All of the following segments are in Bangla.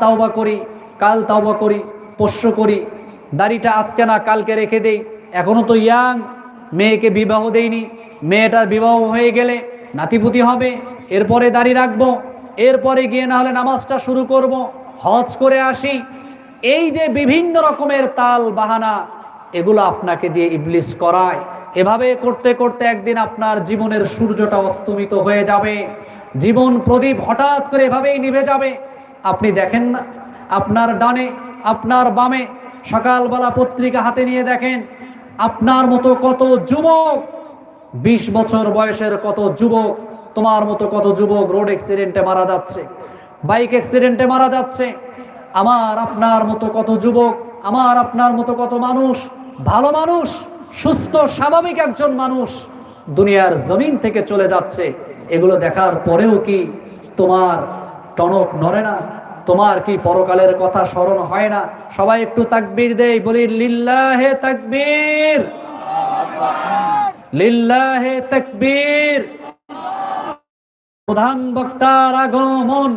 তাওবা করি, কাল তাওবা করি পোষ্য করি। দাড়িটা আজকে না কালকে রেখে দেই। এখনও তো ইয়াং, মেয়েকে বিবাহ দেইনি। মেয়েটার বিবাহ হয়ে গেলে নাতিপুতি হবে। এরপরে দাড়ি রাখব। এরপরে গিয়ে না হলে নামাজটা শুরু করব। হজ করে আসি। এই যে বিভিন্ন রকমের তাল বাহানা, এগুলো আপনাকে দিয়ে ইবলিস করায়। এভাবে করতে করতে একদিন আপনার জীবনের সূর্যটা অস্তমিত হয়ে যাবে। জীবন প্রদীপ হঠাৎ করে এভাবেই নিভে যাবে। আপনি দেখেন না, আপনার ডানে, আপনার বামে, সকালবেলা পত্রিকা হাতে নিয়ে দেখেন, আপনার মতো কত যুবক, বিশ বছর বয়সের কত যুবক, তোমার মতো কত যুবক রোড অ্যাক্সিডেন্টে মারা যাচ্ছে বাইক অ্যাক্সিডেন্টে মারা যাচ্ছে, আমার আপনার মতো কত যুবক, আমার আপনার মতো কত মানুষ, ভালো মানুষ, সুস্থ, স্বাভাবিক একজন মানুষ দুনিয়ার জমিন থেকে চলে যাচ্ছে, এগুলো দেখার পরেও কি তোমার টনক নড়ে না। তোমার কি পরকালের কথা স্মরণ হয় না? সবাই একটু তাকবীর দেই, বলি, লিল্লাহে তাকবীর। লিল্লাহে তাকবীর। প্রধান বক্তার আগমন।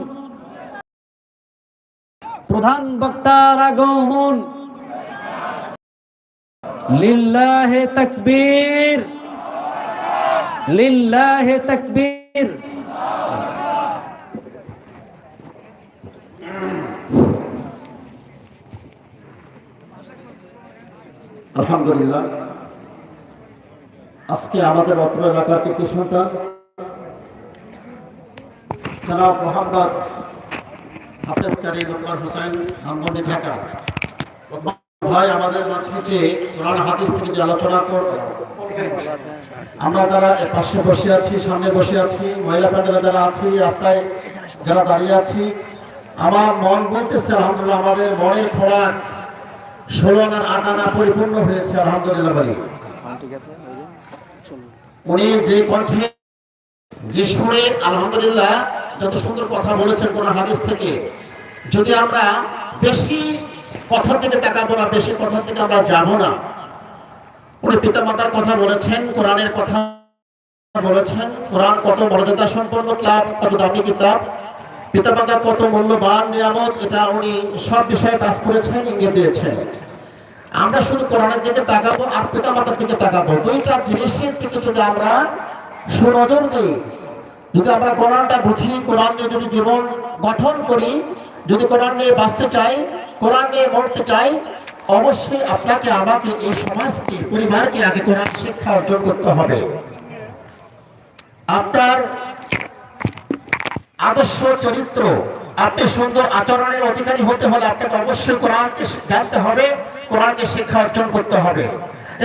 প্রধান বক্তার আগমন। লিল্লাহে তাকবীর। লিল্লাহে তাকবীর। আলহামদুলিল্লাহ। আজকে আমাদের অত্র এলাকার কৃতি সন্তান জনাব মোহাম্মদ হাফেজ কারি লোকমান হোসেন হামবন্দি ঢাকা। ভাই, আমাদের মাঝে যে কোরআন হাদিস থেকে যে আলোচনা করবে আমরা যারা পাশে বসে আছি, সামনে বসে আছি, মহিলা প্যান্ডেলে যারা আছি, রাস্তায় যারা দাঁড়িয়ে আছি, আমার মন বলতেছে, আলহামদুলিল্লাহ, আমাদের মনের খোরাক ষোলো আনার আট আনা পরিপূর্ণ হয়েছে আলহামদুলিল্লাহ বলি। উনি যে কণ্ঠে যে সুরে আলহামদুলিল্লাহ যত সুন্দর কথা বলেছেন কোন হাদিস থেকে, যদি আমরা বেশি কথার দিকে তাকাবো না, বেশি কথার দিকে আমরা যাব না। উনি পিতামাতার কথা বলেছেন, কোরআনের কথা বলেছেন, কোরআন কত মর্যাদা সম্পন্ন ক্লাব কত দামি কিতাব। পিতামাতা কত মূল্যবান নিয়ামত, এটা উনি সব বিষয়ে কাজ করেছেন, ইঙ্গিত দিয়েছেন। আমরা শুধু কোরআনের দিকে তাকাবো আর পিতামাতার দিকে তাকাবো। দুইটা জিনিসের দিকে যদি আমরা সুনজর দিই, যদি আমরা কোরআনটা বুঝি, কোরআন নিয়ে যদি জীবন গঠন করি, যদি কোরআন নিয়ে বাঁচতে চাই, কোরআন নিয়ে মরতে চাই, অবশ্যই আপনাকে আমাকে এই সমাজকে, পরিবারকে আগে কোরআন শিক্ষা অর্জন করতে হবে। আপনার আদর্শ চরিত্র। আপনি সুন্দর আচরণের অধিকারী হতে হলে আপনাকে অবশ্যই কোরআনকে জানতে হবে, কোরআনকে শিক্ষা অর্জন করতে হবে।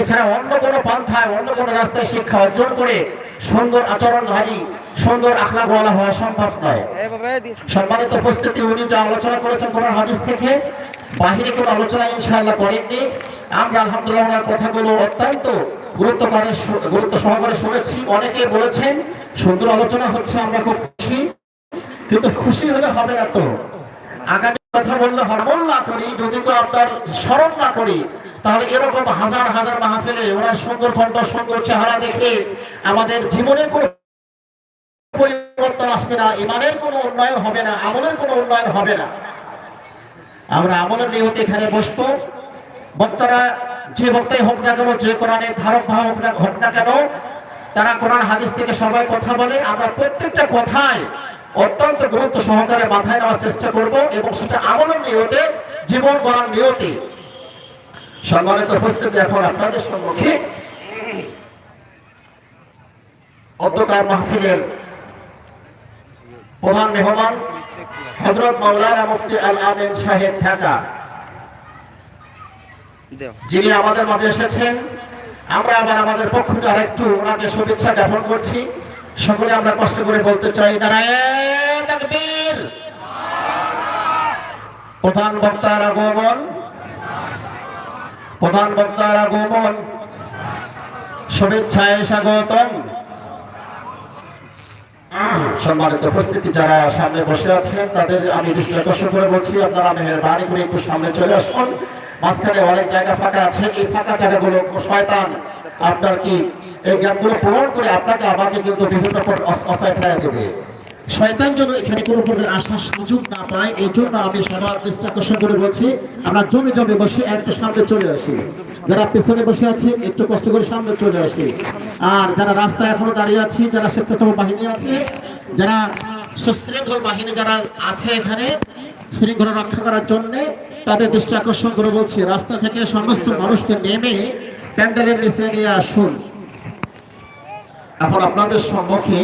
এছাড়া অন্য কোনো পন্থায়, অন্য কোনো রাস্তায় শিক্ষা অর্জন করে সুন্দর আচরণধারী সুন্দর আখলাগওয়ালা হওয়া সম্ভব নয়। সম্মানিত উপস্থিতি, উনি যা আলোচনা করেছেন কোরআন হাদিস থেকে, বাহিরে কোনো আলোচনা ইনশাআল্লাহ করেননি। আমরা আলহামদুলিল্লাহ ওনার কথাগুলো অত্যন্ত গুরুত্ব করে গুরুত্ব সহকারে শুনেছি। অনেকে বলেছেন, সুন্দর আলোচনা হচ্ছে, আমরা খুব খুশি। কিন্তু খুশি হলে হবে না তো। আগামী কথা বললে হরমল না করি, যদি কেউ আপনার স্মরণ না করি, তাহলে এরকম হাজার হাজার মাহফিলে ওনার সুন্দর কণ্ঠ, সুন্দর চেহারা দেখে আমাদের জীবনের কোনো পরিবর্তন আসবে না, ইমানের কোনো উন্নয়ন হবে না, আমলের কোনো উন্নয়ন হবে না। আমরা আমলের নিয়তে এখানে বসবো। বক্তারা যে বক্তাই হোক না কেন, যে কোরআনের ধারক ভাব হোক না হোক না কেন, তারা কোরআন হাদিস থেকে সবাই কথা বলে। আমরা প্রত্যেকটা কথায় অত্যন্ত গুরুত্ব সহকারে মাথায় নেওয়ার চেষ্টা করব এবং সেটা আমলের নিয়তে, জীবন গড়ার নিয়তে। সম্মানিত উপস্থিতি এখন আপনাদের সম্মুখে। অধ্যকার মাহফিলের প্রধান মেহমান হজরত মৌলানা মুফতি আল আমিন সাহেব ঢাকা। যিনি আমাদের মাঝে এসেছেন, আমরা আবার আমাদের পক্ষ থেকে আরেকটু ওনাকে শুভেচ্ছা জ্ঞাপন করছি। সকলে আমরা কষ্ট করে বলতে চাই তাকবীর। প্রধান বক্তার আগমন। প্রধান বক্তার আগমন। শুভেচ্ছায় স্বাগতম। সম্মানিত উপস্থিতি, যারা সামনে বসে আছেন, তাদের আমি দৃষ্টি আকর্ষণ করে বলছি, আপনারা মেহরবানি করে একটু সামনে চলে আসুন। মাঝখানে অনেক জায়গা ফাঁকা আছে, এই ফাঁকা জায়গাগুলো, শয়তান, আপনার কি এই গ্যাপগুলো পূরণ করে আপনাকে আমাকে কিন্তু বিভিন্ন অসায় ফেলে দেবে। শয়তান যেন এখানে কোনো প্রকার আসার সুযোগ না পায় এই জন্য আমি সবার দৃষ্টি আকর্ষণ করে বলছি, আমরা জমে জমে বসে একটু সামনে চলে আসি। যারা পেছনে বসে আছে, একটু কষ্ট করে সামনে চলে আসি। আর যারা রাস্তায় এখনও দাঁড়িয়ে আছি, যারা স্বেচ্ছাসেবক বাহিনী আছে, যারা সশৃঙ্খল বাহিনী যারা আছে এখানে, শৃঙ্খলা রক্ষা করার জন্য তাদের দৃষ্টি আকর্ষণ করে বলছি, রাস্তা থেকে সমস্ত মানুষকে নেমে প্যান্ডেলের নিচে নিয়ে আসুন। এখন আপনাদের সম্মুখে